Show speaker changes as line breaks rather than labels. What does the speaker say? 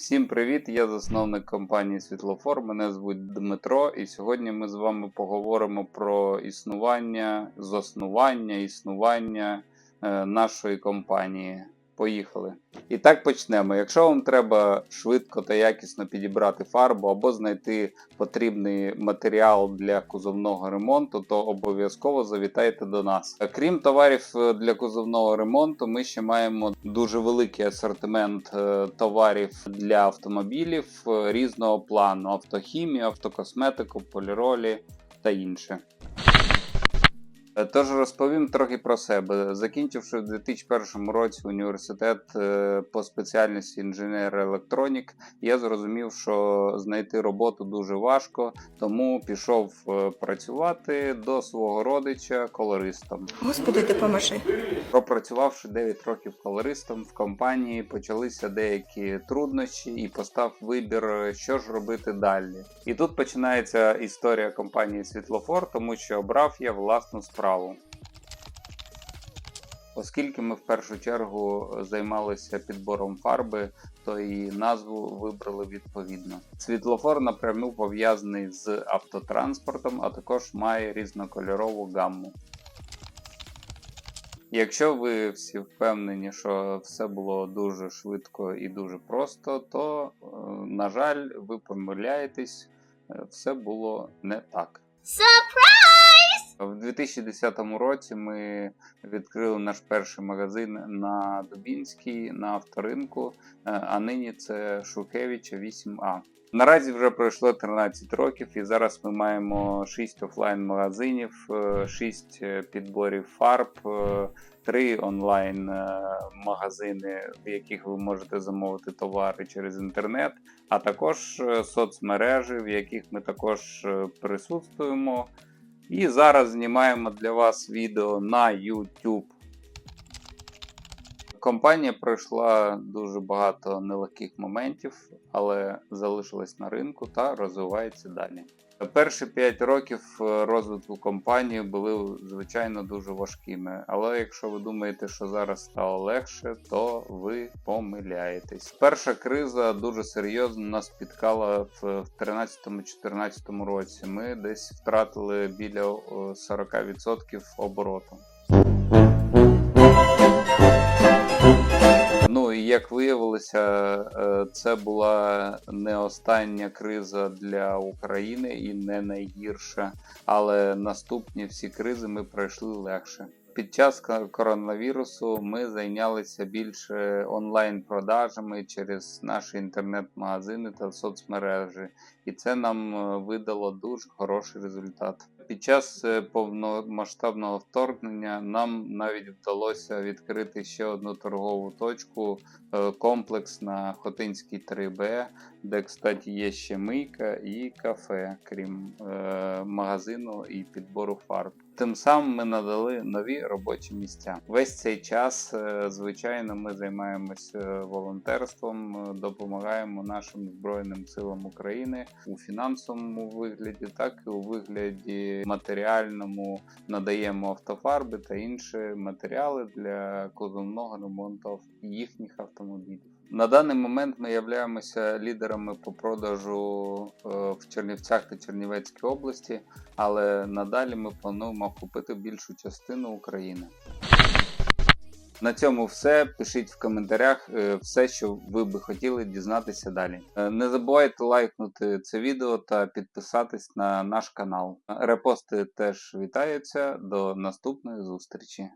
Всім привіт! Я засновник компанії Світлофор. Мене звуть Дмитро, і сьогодні ми з вами поговоримо про існування, заснування, існування е, нашої компанії. Поїхали. І так почнемо. Якщо вам треба швидко та якісно підібрати фарбу або знайти потрібний матеріал для кузовного ремонту, то обов'язково завітайте до нас. Крім товарів е, для кузовного ремонту, ми ще маємо дуже великий асортимент е, товарів для автомобілів е, різного плану: автохімію, автокосметику, поліролі та інше. Е, Тож розповім трохи про себе. Закінчивши в 2001 році університет е, по спеціальності інженер-електронік, я зрозумів, що знайти роботу дуже важко, тому пішов е, працювати до свого родича колористом.
Господи, допоможи.
Пропрацювавши 9 років колористом в компанії, почалися деякі труднощі і постав вибір, що ж робити далі. І тут починається історія компанії Світлофор, тому що обрав я власну справу. Оскільки ми в першу чергу займалися підбором фарби, то і назву вибрали відповідно. Світлофор напряму пов'язаний з автотранспортом, а також має різнокольорову гамму. Якщо ви всі впевнені, що все було дуже швидко і дуже просто, то, е, на жаль, ви помиляєтесь, е, все було не так. В 2010 році ми відкрили наш перший магазин на Дубінській на авторинку, е, а нині це Шухевича 8А. Наразі вже пройшло 13 років, і зараз ми маємо 6 офлайн-магазинів, 6 підборів фарб, 3 онлайн-магазини, в яких ви можете замовити товари через інтернет, а також е, соцмережі, в яких ми також е, присутствуємо. І зараз знімаємо для вас відео на YouTube. Компанія пройшла дуже багато нелегких моментів, але залишилась на ринку та розвивається далі. Перші 5 років е, розвитку компанії були звичайно дуже важкими. Але якщо ви думаєте, що зараз стало легше, то ви помиляєтесь. Перша криза дуже серйозно нас спіткала в 2013-2014 році. Ми десь втратили біля о, 40% обороту. Як виявилося, е, це була не остання криза для України і не найгірша, але наступні всі кризи ми пройшли легше. Під час коронавірусу ми зайнялися більше онлайн-продажами через наші інтернет-магазини та соцмережі, і це нам е, видало дуже хороший результат. Під час е, повномасштабного вторгнення нам навіть вдалося відкрити ще одну торгову точку, е, комплекс на Хотинській 3Б, де, кстати, є ще мийка і кафе, крім е, магазину і підбору фарб. Тим самим ми надали нові робочі місця. Весь цей час, е, звичайно, ми займаємося волонтерством, е, допомагаємо нашим Збройним силам України у фінансовому вигляді, так і у вигляді матеріальному надаємо автофарби та інші матеріали для кузовного ремонту їхніх автомобілів. На даний момент ми являємося лідерами по продажу е, в Чернівцях та Чернівецькій області, але надалі ми плануємо охопити більшу частину України. На цьому все. Пишіть в коментарях е, все, що ви би хотіли дізнатися далі. Е, Не забувайте лайкнути це відео та підписатись на наш канал. Репости теж вітаються. До наступної зустрічі.